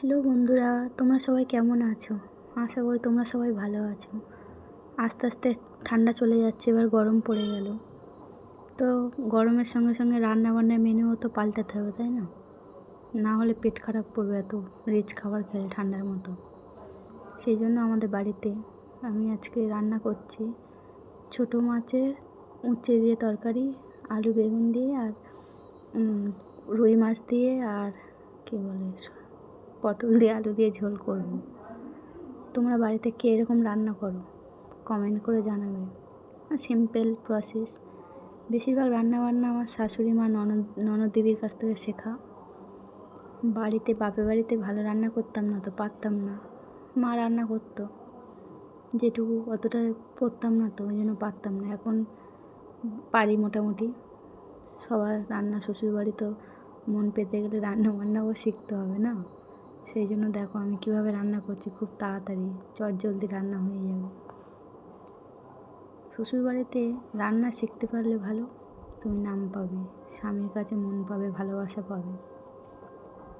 Hello বন্ধুরা, তোমরা সবাই কেমন আছো? আশা করি তোমরা সবাই ভালো আছো। আস্তে আস্তে ঠান্ডা চলে যাচ্ছে, এবার গরম পড়ে গেল। তো গরমের সঙ্গে সঙ্গে রান্না বান্নার মেনুও তো পাল্টাতে হবে, তাই না? না হলে পেট খারাপ পড়বে এত রিচ খাবার খেলে ঠান্ডার মতো। সেই জন্য আমাদের বাড়িতে আমি আজকে রান্না করছি ছোটো মাছের উঁচে দিয়ে তরকারি, আলু বেগুন দিয়ে আর রুই মাছ দিয়ে আর কী বলে পটল দিয়ে আলু দিয়ে ঝোল করব। তোমরা বাড়িতে কে এরকম রান্না করো? কমেন্ট করে জানাবে। সিম্পল প্রসেস বেশিরভাগ রান্না বান্না আমার শাশুড়ি মা ননদ ননদ দিদির কাছ থেকে শেখা। বাড়িতে, বাপের বাড়িতে ভালো রান্না করতাম না তো পারতাম না। মা রান্না করতো। যেটুকু অতটা করতাম না তো, ওই জন্য পারতাম না। এখন পারি মোটামুটি। সবার রান্না, শ্বশুরবাড়ি তো মন পেতে গেলে রান্না বান্নাও শিখতে হবে না? সেই জন্য দেখো আমি কীভাবে রান্না করছি, খুব তাড়াতাড়ি চট জলদি রান্না হয়ে যাবে। শ্বশুরবাড়িতে রান্না শিখতে পারলে ভালো, তুমি নাম পাবে, স্বামীর কাছে মন পাবে, ভালোবাসা পাবে।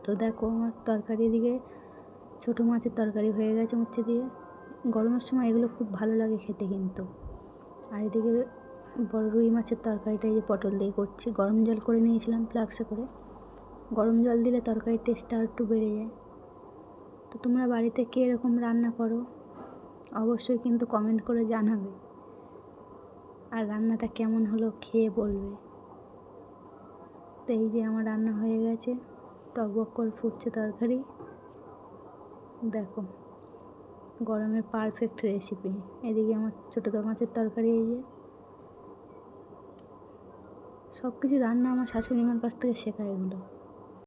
তো দেখো আমার তরকারি দিকে, ছোটো মাছের তরকারি হয়ে গেছে উচ্ছে দিয়ে। গরমের সময় এগুলো খুব ভালো লাগে খেতে কিন্তু। আর এদিকে বড় রুই মাছের তরকারিটা এই যে পটল দিয়ে করছি। গরম জল করে নিয়েছিলাম ফ্লাক্সে করে। গরম জল দিলে তরকারির টেস্টটা একটু বেড়ে যায়। তো তোমরা বাড়িতে কে এরকম রান্না করো? অবশ্যই কিন্তু কমেন্ট করে জানাবে। আর রান্নাটা কেমন হলো খেয়ে বলবে। তো এই যে আমার রান্না হয়ে গেছে। টকবক করে ফুটছে তরকারি। দেখো, গরমের পারফেক্ট রেসিপি এদিকে আমার ছোটো মাছের তরকারি এই যে। সব কিছু রান্না আমার শাশুড়ি মার কাছ থেকে শেখা এগুলো।